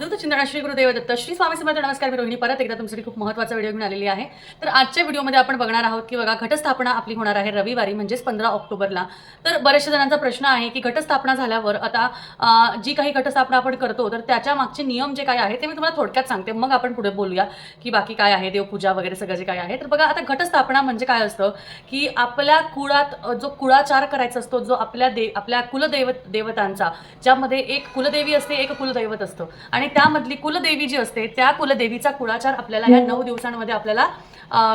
अवधूत चिंतन श्री गुरुदेव दत्त. श्री स्वामी समर्थ नमस्कार मी रोहिणी परत एकदा तुमच्यासाठी खूप महत्त्वाचा व्हिडिओ घेऊन आलेली आहे. तर आजच्या व्हिडिओमध्ये आपण बघणार आहोत की बघा घटस्थापना आपली होणार आहे रविवारी म्हणजेच पंधरा ऑक्टोबरला. तर बऱ्याचशा जणांचा प्रश्न आहे की घटस्थापना झाल्यावर आता जी काही घटस्थापना आपण करतो तर त्याच्या मागचे नियम जे काय आहे ते मी तुम्हाला थोडक्यात सांगते. मग आपण पुढे बोलूया की बाकी काय आहे देवपूजा वगैरे सगळं जे काय आहे. तर बघा आता घटस्थापना म्हणजे काय असतं की आपल्या कुळात जो कुळाचार करायचा असतो जो आपल्या दे आपल्या कुलदैव देवतांचा ज्यामध्ये एक कुलदेवी असते एक कुलदैवत असतं. आणि त्यामधली कुलदेवी जी असते त्या कुलदेवीचा कुळाचार आपल्याला ह्या नऊ दिवसांमध्ये आपल्याला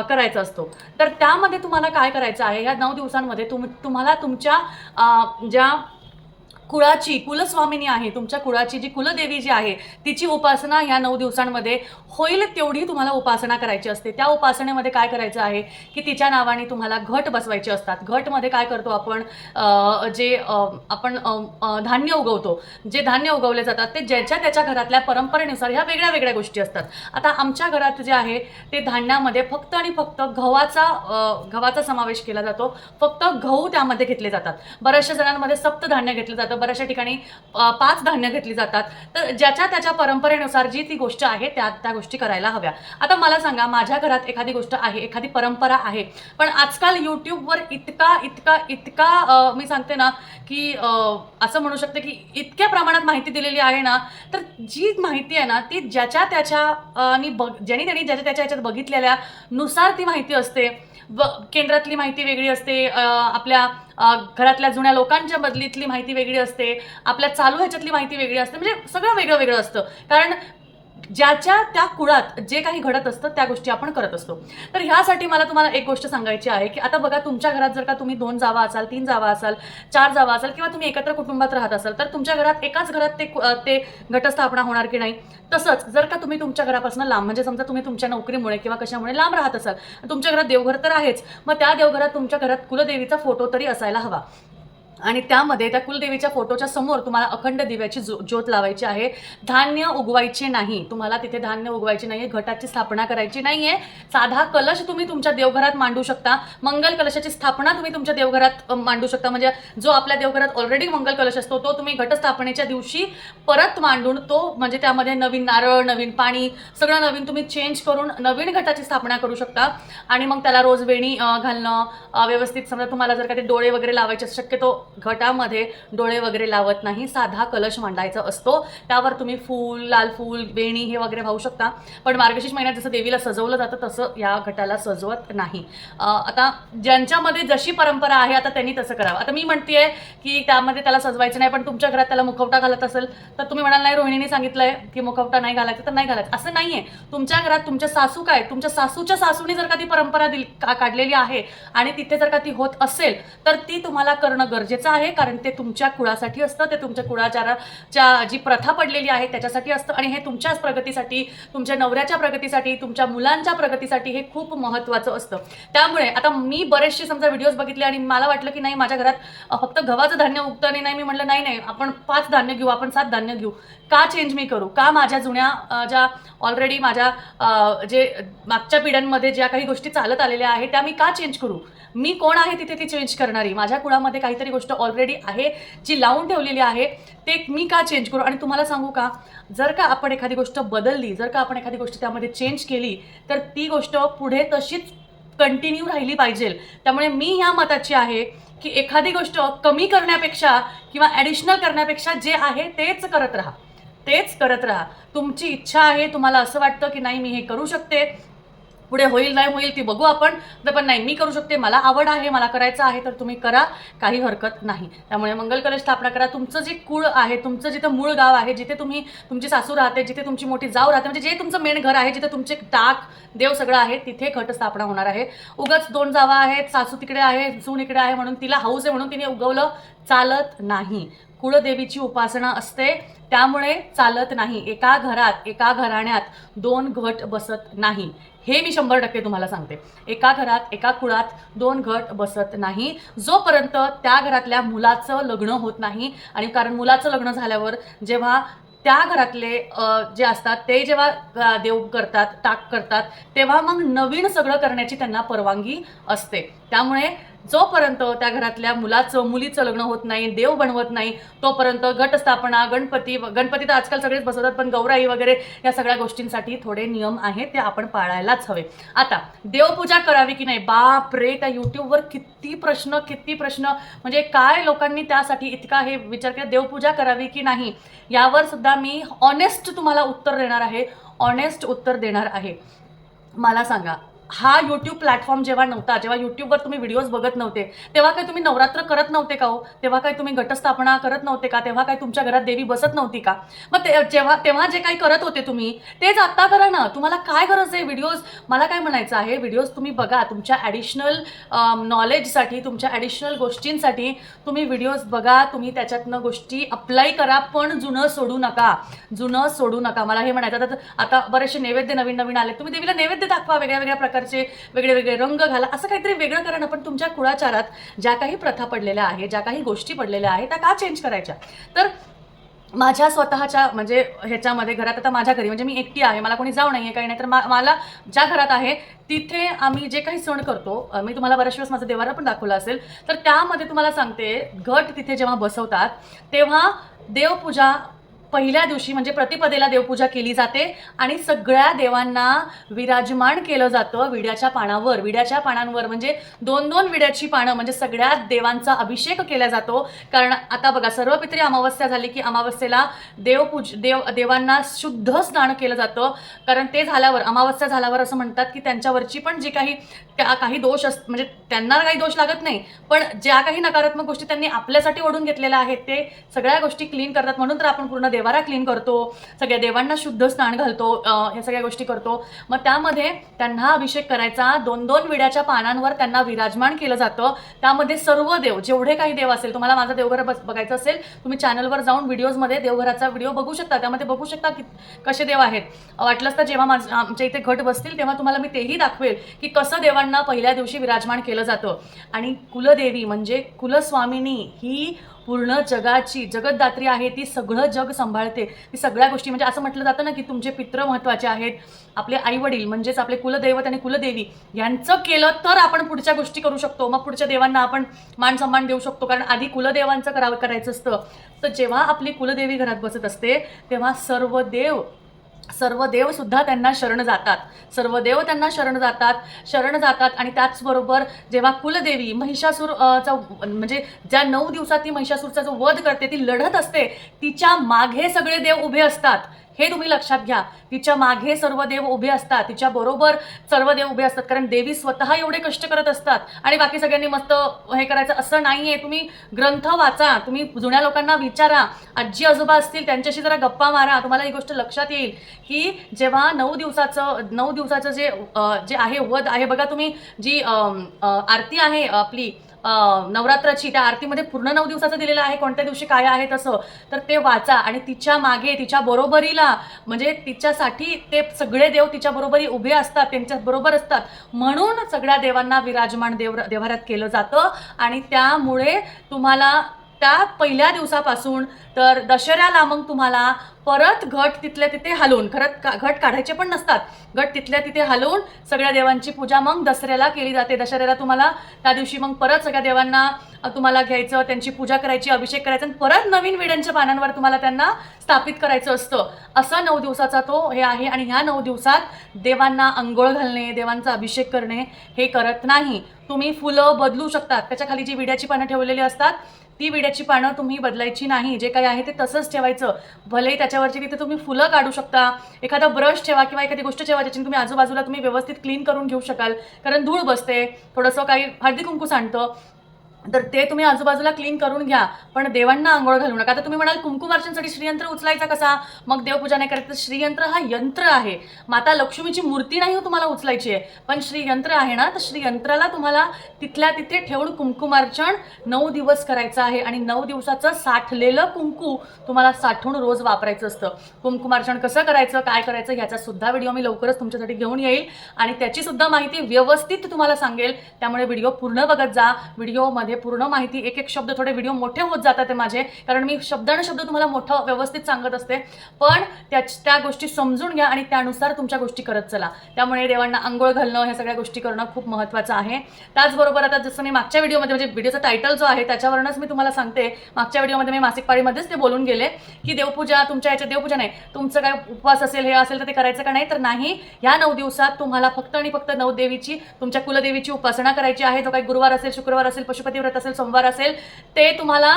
करायचा असतो. तर त्यामध्ये तुम्हाला काय करायचं आहे? ह्या नऊ दिवसांमध्ये तुम तुम्हाला तुमच्या ज्या कुळाची कुलस्वामिनी आहे तुमच्या कुळाची जी कुलदेवी जी आहे तिची उपासना ह्या नऊ दिवसांमध्ये होईल तेवढी तुम्हाला उपासना करायची असते. त्या उपासनेमध्ये काय करायचं आहे की तिच्या नावाने तुम्हाला घट बसवायचे असतात. घटमध्ये काय करतो आपण? जे आपण धान्य उगवतो. जे धान्य उगवले जातात ते ज्याच्या त्याच्या घरातल्या परंपरेनुसार ह्या वेगळ्या वेगळ्या गोष्टी असतात. आता आमच्या घरात जे आहे ते धान्यामध्ये फक्त आणि फक्त गव्हाचा गव्हाचा समावेश केला जातो. फक्त गहू त्यामध्ये घेतले जातात. बऱ्याचशा जणांमध्ये सप्त धान्य घेतलं जातं. बऱ्याचशा ठिकाणी पाच धान्य घेतली जातात. तर ज्याच्या त्याच्या परंपरेनुसार जी ती गोष्ट आहे त्या त्या गोष्टी करायला हव्या. आता मला सांगा माझ्या घरात एखादी गोष्ट आहे एखादी परंपरा आहे पण आजकाल यूट्यूबवर इतका इतका इतका मी सांगते ना की असं म्हणू शकते की इतक्या प्रमाणात माहिती दिलेली आहे ना तर जी माहिती आहे ना ती ज्याच्या त्याच्या आणि बघ ज्यांनी त्यांनी ज्याच्या त्याच्या ह्याच्यात बघितलेल्या नुसार ती माहिती असते. व केंद्रातली माहिती वेगळी असते आपल्या घरातल्या जुन्या लोकांच्या बदलीतली माहिती वेगळी असते आपल्या चालू ह्याच्यातली माहिती वेगळी असते म्हणजे सगळं वेगळं वेगळं असतं. कारण ज्याच्या त्या कुळात जे काही घडत असतं त्या गोष्टी आपण करत असतो. तर ह्यासाठी मला तुम्हाला एक गोष्ट सांगायची आहे की आता बघा तुमच्या घरात जर का तुम्ही दोन जावा असाल तीन जावा असाल चार जावा असाल किंवा तुम्ही एकत्र कुटुंबात राहत असाल तर तुमच्या घरात एकाच घरात ते कु- ते घटस्थापना होणार की नाही? तसंच जर का तुम्ही तुमच्या घरापासून लांब म्हणजे समजा तुम्ही तुमच्या नोकरीमुळे किंवा कशामुळे लांब राहत असाल तुमच्या घरात देवघर तर आहेच मग त्या देवघरात तुमच्या घरात कुलदेवीचा फोटो तरी असायला हवा. आणि त्यामध्ये त्या कुलदेवीच्या फोटोच्या समोर तुम्हाला अखंड दिव्याची जो- ज्योत लावायची आहे. धान्य उगवायचे नाही. तुम्हाला तिथे धान्य उगवायचे नाही घटाची स्थापना करायची नाही आहे साधा कलश तुम्ही तुमच्या देवघरात मांडू शकता. मंगल कलशाची स्थापना तुम्ही तुमच्या देवघरात मांडू शकता. म्हणजे जो आपल्या देवघरात ऑलरेडी मंगल कलश असतो तो तुम्ही घटस्थापनेच्या दिवशी परत मांडून तो म्हणजे त्यामध्ये नवीन नारळ नवीन पाणी सगळं नवीन तुम्ही चेंज करून नवीन घटाची स्थापना करू शकता. आणि मग त्याला रोज वेणी घालणं व्यवस्थित समजा तुम्हाला जर का ते डोळे वगैरे लावायचे शक्यतो घटामध्ये डोळे वगैरे लावत नाही साधा कलश मांडायचा असतो. त्यावर तुम्ही फूल लाल फूल वेणी हे वगैरे वाहू शकता. पण मार्गशीर्ष महिन्यात जसं देवीला सजवलं जातं तसं या घटाला सजवत नाही. आता ज्यांच्यामध्ये जशी परंपरा आहे आता त्यांनी तसं करावं. आता मी म्हणतेय की त्यामध्ये त्याला सजवायचं नाही पण तुमच्या घरात त्याला मुखवटा घालत असेल तर तुम्ही म्हणाल नाही रोहिणीने सांगितलंय की मुखवटा नाही घालायचा तर नाही घालायचं. असं नाहीये. तुमच्या घरात तुमच्या सासू काय? तुमच्या सासूच्या सासूने जर का ती परंपरा दिली का- काढलेली आहे आणि तिथे जर का ती होत असेल तर ती तुम्हाला करणं गरजेचं आहे कारण ते तुमच्या कुळासाठी असतं ते तुमच्या कुळाचाराच्या जी प्रथा पडलेली आहे त्याच्यासाठी असतं आणि हे तुमच्याच प्रगतीसाठी तुमच्या नवऱ्याच्या प्रगतीसाठी तुमच्या मुलांच्या प्रगतीसाठी हे खूप महत्त्वाचं असतं. त्यामुळे आता मी बरेचसे समजा व्हिडिओज बघितले आणि मला वाटलं की नाही माझ्या घरात फक्त गव्हाचं धान्य उगतं आणि नाही मी म्हटलं नाही नाही आपण पाच धान्य घेऊ आपण सात धान्य घेऊ. का चेंज मी करू? का माझ्या जुन्या ज्या ऑलरेडी माझ्या जे मागच्या पिढ्यांमध्ये ज्या काही गोष्टी चालत आलेल्या आहेत त्या मी का चेंज करू? मी कोण आहे तिथे ती चेंज करणारी? माझ्या कुळामध्ये काहीतरी गोष्ट ऑलरेडी आहे जी लावून ठेवलेली आहे ते मी का चेंज करू? आणि तुम्हाला सांगू का जर का आपण एखादी गोष्ट बदलली जर का आपण एखादी गोष्ट त्यामध्ये चेंज केली तर ती गोष्ट पुढे तशीच कंटिन्यू राहिली पाहिजे. त्यामुळे मी ह्या मताची आहे की एखादी गोष्ट कमी करण्यापेक्षा किंवा ॲडिशनल करण्यापेक्षा जे आहे तेच करत राहा. तेच करत राहा. तुमची इच्छा आहे तुम्हाला असं वाटतं की नाही मी हे करू शकते पुढे होईल नाही होईल ती बघू आपण. तर पण नाही मी करू शकते. मला आवड आहे मला करायचं आहे तर तुम्ही करा. काही हरकत नाही. त्यामुळे मंगल कलश स्थापना करा. तुमचं जे कुळ आहे तुमचं जिथं मूळ गाव आहे जिथे तुम्ही तुमची सासू राहते जिथे तुमची मोठी जाऊ राहते म्हणजे जे तुमचं मेन घर आहे जिथे तुमचे टाक देव सगळं आहे तिथे घट स्थापना होणार आहे. उगाच दोन जावा आहेत सासू तिकडे आहे सून इकडे आहे म्हणून तिला हाऊस आहे म्हणून तिने उगवलं चालत नाही. कुळदेवीची उपासना असते त्यामुळे चालत नाही. एका घरात एका घराण्यात दोन घट बसत नाही. हे मी शंभर टक्के तुम्हाला सांगते. एका घरात एका कुळात दोन घट बसत नाही. जोपर्यंत त्या घरातल्या मुलाचं लग्न होत नाही आणि कारण मुलाचं लग्न झाल्यावर जेव्हा त्या घरातले जे असतात ते जेव्हा देव करतात टाक करतात तेव्हा मग नवीन सगळं करण्याची त्यांना परवानगी असते. त्यामुळे जोपर्यंत त्या घरातल्या मुलाचं मुलीचं लग्न होत नाही देव बनवत नाही तोपर्यंत घटस्थापना गणपती गणपती तर आजकाल सगळेच बसवतात पण गौराई वगैरे या सगळ्या गोष्टींसाठी थोडे नियम आहेत ते आपण पाळायलाच हवे. आता देवपूजा करावी की नाही? बाप रे त्या युट्यूबवर किती प्रश्न किती प्रश्न. म्हणजे काय लोकांनी त्यासाठी इतका हे विचार केला? देवपूजा करावी की नाही? यावर सुद्धा मी ऑनेस्ट तुम्हाला उत्तर देणार आहे. ऑनेस्ट उत्तर देणार आहे. मला सांगा हा यूट्यूब प्लॅटफॉर्म जेव्हा नव्हता जेव्हा यूट्यूबवर तुम्ही व्हिडिओज बघत नव्हते तेव्हा काय तुम्ही नवरात्र करत नव्हते का हो? तेव्हा काय तुम्ही घटस्थापना करत नव्हते का? तेव्हा काय तुमच्या घरात देवी बसत नव्हती का? मग ते जेव्हा तेव्हा जे काही करत होते तुम्ही तेच आत्ता करा ना. तुम्हाला काय गरज आहे व्हिडिओज मला काय म्हणायचं आहे व्हिडिओज तुम्ही बघा. तुमच्या ॲडिशनल नॉलेजसाठी तुमच्या ॲडिशनल गोष्टींसाठी तुम्ही व्हिडिओज बघा. तुम्ही त्याच्यातनं गोष्टी अप्लाय करा पण जुनं सोडू नका. जुनं सोडू नका. मला हे म्हणायचं आता आता बरेचसे नैवेद्य नवीन नवीन आले तुम्ही देवीला नैवेद्य दाखवा वेगळ्या वेगळ्या प्रकार प्रकारचे वेगळे वेगळे रंग घाला असं काहीतरी वेगळं करा ना पण तुमच्या कुळाचारात ज्या काही प्रथा पडलेल्या आहेत ज्या काही गोष्टी पडलेल्या आहेत त्या का चेंज करायच्या? तर माझ्या स्वतःच्या म्हणजे ह्याच्यामध्ये घरात आता माझ्या घरी म्हणजे मी एकटी आहे मला कोणी जाऊ नाही आहे काही नाही तर मा मला ज्या घरात आहे तिथे आम्ही जे काही सण करतो मी तुम्हाला बऱ्याच वेळेस माझं देवारा पण दाखवलं असेल तर त्यामध्ये तुम्हाला सांगते घट तिथे जेव्हा बसवतात तेव्हा देवपूजा पहिल्या दिवशी म्हणजे प्रतिपदेला देवपूजा केली जाते आणि सगळ्या देवांना विराजमान केलं जातं विड्याच्या पानावर. विड्याच्या पानांवर म्हणजे दोन दोन विड्याची पानं म्हणजे सगळ्या देवांचा अभिषेक केला जातो. कारण आता बघा सर्व पित्री अमावस्या झाली की अमावस्येला देवपूज देव देवांना शुद्ध स्नान केलं जातं. कारण ते झाल्यावर अमावस्या झाल्यावर असं म्हणतात की त्यांच्यावरची पण जी काही त्या काही दोष अस म्हणजे त्यांना काही दोष लागत नाही. पण ज्या काही नकारात्मक गोष्टी त्यांनी आपल्यासाठी ओढून घेतलेल्या आहेत ते सगळ्या गोष्टी क्लीन करतात. म्हणून तर आपण पूर्ण देवारा क्लीन करतो सगळ्या देवांना शुद्ध स्नान घालतो ह्या सगळ्या गोष्टी करतो. मग त्यामध्ये त्यांना अभिषेक करायचा दोन दोन विड्याच्या पानांवर त्यांना विराजमान केलं जातं. त्यामध्ये सर्व देव जेवढे काही देव असेल तुम्हाला माझा देवघर बघायचं असेल तुम्ही चॅनलवर जाऊन व्हिडिओजमध्ये देवघराचा व्हिडिओ बघू शकता. त्यामध्ये बघू शकता की कसे देव आहेत. वाटलंच तर जेव्हा माझ आमच्या इथे घट बसतील तेव्हा तुम्हाला मी तेही दाखवेल की कसं देवांना पहिल्या दिवशी विराजमान केलं जातं. आणि कुलदेवी म्हणजे कुलस्वामिनी ही पूर्ण जगाची जगतदात्री आहे ती सगळं जग सांभाळते. ती सगळ्या गोष्टी म्हणजे असं म्हटलं जातं ना की तुमचे पित्र महत्त्वाचे आहेत आपले आई वडील म्हणजेच आपले कुलदैवत आणि कुलदेवी यांचं केलं तर आपण पुढच्या गोष्टी करू शकतो. मग पुढच्या देवांना आपण मान सन्मान देऊ शकतो कारण आधी कुलदेवांचं करावं करायचं असतं. तर जेव्हा आपली कुलदेवी घरात बसत असते तेव्हा सर्व देव सर्व देव सुद्धा त्यांना शरण जातात. सर्व देव त्यांना शरण जातात शरण जातात आणि त्याचबरोबर जेव्हा कुलदेवी महिषासूर चा म्हणजे ज्या नऊ दिवसात ती महिषासूरचा जो वध करते ती लढत असते तिच्यामागे सगळे देव उभे असतात. हे तुम्ही लक्षात घ्या. तिच्यामागे सर्व देव उभे असतात. तिच्या बरोबर सर्व देव उभे असतात. कारण देवी स्वतः एवढे कष्ट करत असतात. आणि बाकी सगळ्यांनी मस्त हे करायचं असं नाहीये. तुम्ही ग्रंथ वाचा. तुम्ही जुन्या लोकांना विचारा. आजी आजोबा असतील त्यांच्याशी जरा गप्पा मारा. तुम्हाला ही गोष्ट लक्षात येईल. की जेव्हा नऊ दिवसाचं नऊ दिवसाचं जे जे आहे वध आहे. बघा तुम्ही जी आरती आहे आपली नवरात्राची त्या आरतीमध्ये पूर्ण नऊ दिवसाचं दिलेलं आहे कोणत्या दिवशी काय आहे तसं तर ते वाचा. आणि तिच्यामागे तिच्या बरोबरीला म्हणजे तिच्यासाठी ते सगळे देव तिच्या बरोबरी उभे असतात त्यांच्या बरोबर असतात. म्हणून सगळ्या देवांना विराजमान देव देवाऱ्यात केलं जातं. आणि त्यामुळे तुम्हाला त्या पहिल्या दिवसापासून तर दशऱ्याला मग तुम्हाला परत घट तिथल्या तिथे हलवून खरंच का घट काढायचे पण नसतात. घट तिथल्या तिथे हलवून सगळ्या देवांची पूजा मग दसऱ्याला केली जाते. दशऱ्याला तुम्हाला त्या दिवशी मग परत सगळ्या देवांना तुम्हाला घ्यायचं त्यांची पूजा करायची अभिषेक करायचा आणि परत नवीन विड्यांच्या पानांवर तुम्हाला त्यांना स्थापित करायचं असतं. असं नऊ दिवसाचा तो हे आहे आणि ह्या नऊ दिवसात देवांना अंघोळ घालणे देवांचा अभिषेक करणे हे करत नाही. तुम्ही फुलं बदलू शकतात. त्याच्याखाली जी विड्याची पानं ठेवलेली असतात ती विड्याची पानं तुम्ही बदलायची नाही. जे काही आहे ते तसंच ठेवायचं. भलेही त्याच्यावरची तिथे तुम्ही फुलं काढू शकता. एखादा ब्रश ठेवा किंवा एखादी गोष्ट ठेवा ज्याच्याने तुम्ही आजूबाजूला तुम्ही व्यवस्थित क्लीन करून घेऊ शकाल. कारण धूळ बसते. थोडंसं काही हळदी कुंकू सांडतं तर ते तुम्ही आजूबाजूला क्लीन करून घ्या. पण देवांना आंघोळ घालू नका. आता तुम्ही म्हणाल कुंकुमार्चनसाठी श्रीयंत्र उचलायचा कसा? मग देवपूजा नाही करायचं. श्रीयंत्र हा यंत्र आहे. माता लक्ष्मीची मूर्ती नाही हो तुम्हाला उचलायची आहे. पण श्रीयंत्र आहे ना तर श्रीयंत्राला तुम्हाला तिथल्या तिथे ठेवून कुंकुमार्चन नऊ दिवस करायचं आहे. आणि नऊ दिवसाचं साठलेलं कुंकू तुम्हाला साठवून रोज वापरायचं असतं. कुंकुमार्चन कसं करायचं काय करायचं ह्याचा सुद्धा व्हिडिओ मी लवकरच तुमच्यासाठी घेऊन येईल. आणि त्याची सुद्धा माहिती व्यवस्थित तुम्हाला सांगेल. त्यामुळे व्हिडिओ पूर्ण बघत जा. व्हिडिओमध्ये पूर्ण माहिती एक एक शब्द थोडे व्हिडिओ मोठे होत जातात ते माझे कारण मी शब्दानुशब्द तुम्हाला मोठं व्यवस्थित सांगत असते. पण त्या त्या गोष्टी समजून घ्या आणि त्यानुसार तुमच्या गोष्टी करत चला. त्यामुळे देवांना आंघोळ घालणं ह्या सगळ्या गोष्टी करणं खूप महत्त्वाचं आहे. त्याचबरोबर आता जसं मी मागच्या व्हिडिओमध्ये म्हणजे व्हिडिओचा टायटल जो आहे त्याच्यावरूनच मी तुम्हाला सांगते. मागच्या व्हिडिओमध्ये मी मासिक पाळीमध्येच ते बोलून गेले की देवपूजा तुमच्या याच्यात देवपूजा नाही. तुमचं काय उपवास असेल हे असेल तर ते करायचं का नाही? तर नाही. ह्या नऊ दिवसात तुम्हाला फक्त आणि फक्त नऊ देवीची तुमच्या कुलदेवीची उपासना करायची आहे. जो काही गुरुवार असेल शुक्रवार असेल पशुपती करत असेल सोमवार असेल ते तुम्हाला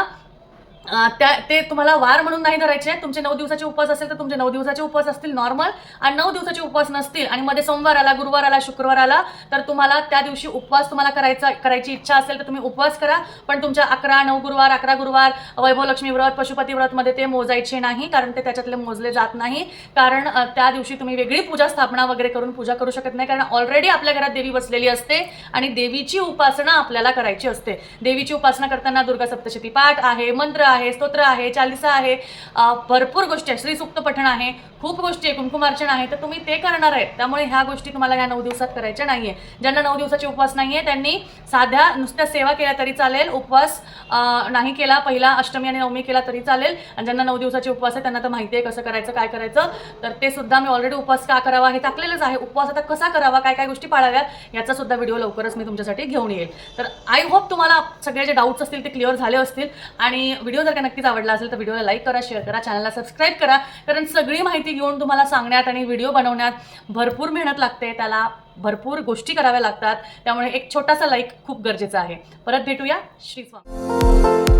त्या ते तुम्हाला वार म्हणून नाही धरायचे. तुमचे नऊ दिवसाचे उपवास असेल तर तुमचे नऊ दिवसाचे उपवास असतील नॉर्मल आणि नऊ दिवसाचे उपवास नसतील आणि मध्ये सोमवार आला गुरुवार आला शुक्रवार आला तर तुम्हाला त्या दिवशी उपवास तुम्हाला करायचा करायची इच्छा असेल तर तुम्ही उपवास करा. पण तुमच्या अकरा नऊ गुरुवार अकरा गुरुवार वैभवलक्ष्मी व्रत पशुपती व्रतमध्ये ते मोजायचे नाही कारण ते त्याच्यातले मोजले जात नाही. कारण त्या दिवशी तुम्ही वेगळी पूजा स्थापना वगैरे करून पूजा करू शकत नाही कारण ऑलरेडी आपल्या घरात देवी बसलेली असते आणि देवीची उपासना आपल्याला करायची असते. देवीची उपासना करताना दुर्गा सप्तशती पाठ आहे मंत्र आहे स्तोत्र आहे चालिसा आहे भरपूर गोष्टी आहे श्रीसुक्त पठण आहे खूप गोष्टी आहे कुंकुमार्चन आहे. तर तुम्ही ते करणार आहे त्यामुळे ह्या गोष्टी तुम्हाला या नऊ दिवसात करायच्या नाहीये. ज्यांना नऊ दिवसाचे उपवास नाहीये त्यांनी साध्या नुसत्या सेवा केल्या तरी चालेल. उपवास नाही केला पहिला अष्टमी आणि नवमी केला तरी चालेल. आणि ज्यांना नऊ दिवसाचे उपवास आहे त्यांना तर माहिती आहे कसं करायचं काय करायचं. तर ते सुद्धा मी ऑलरेडी उपवास का करावा हे टाकलेलंच आहे. उपवास आता कसा करावा काय काय गोष्टी पाळाव्या याचा सुद्धा व्हिडिओ लवकरच मी तुमच्यासाठी घेऊन येईल. तर आय होप तुम्हाला सगळे जे डाऊट्स असतील ते क्लिअर झाले असतील. आणि व्हिडिओ व्हिडिओ जर का नक्कीच आवडला असेल तर व्हिडिओला लाईक करा शेअर करा चॅनलला सबस्क्राईब करा. कारण सगळी माहिती घेऊन तुम्हाला सांगण्यात आणि व्हिडिओ बनवण्यात भरपूर मेहनत लागते. त्याला भरपूर गोष्टी कराव्या लागतात. त्यामुळे एक छोटासा लाईक खूप गरजेचा आहे. परत भेटूया श्री स्वामी.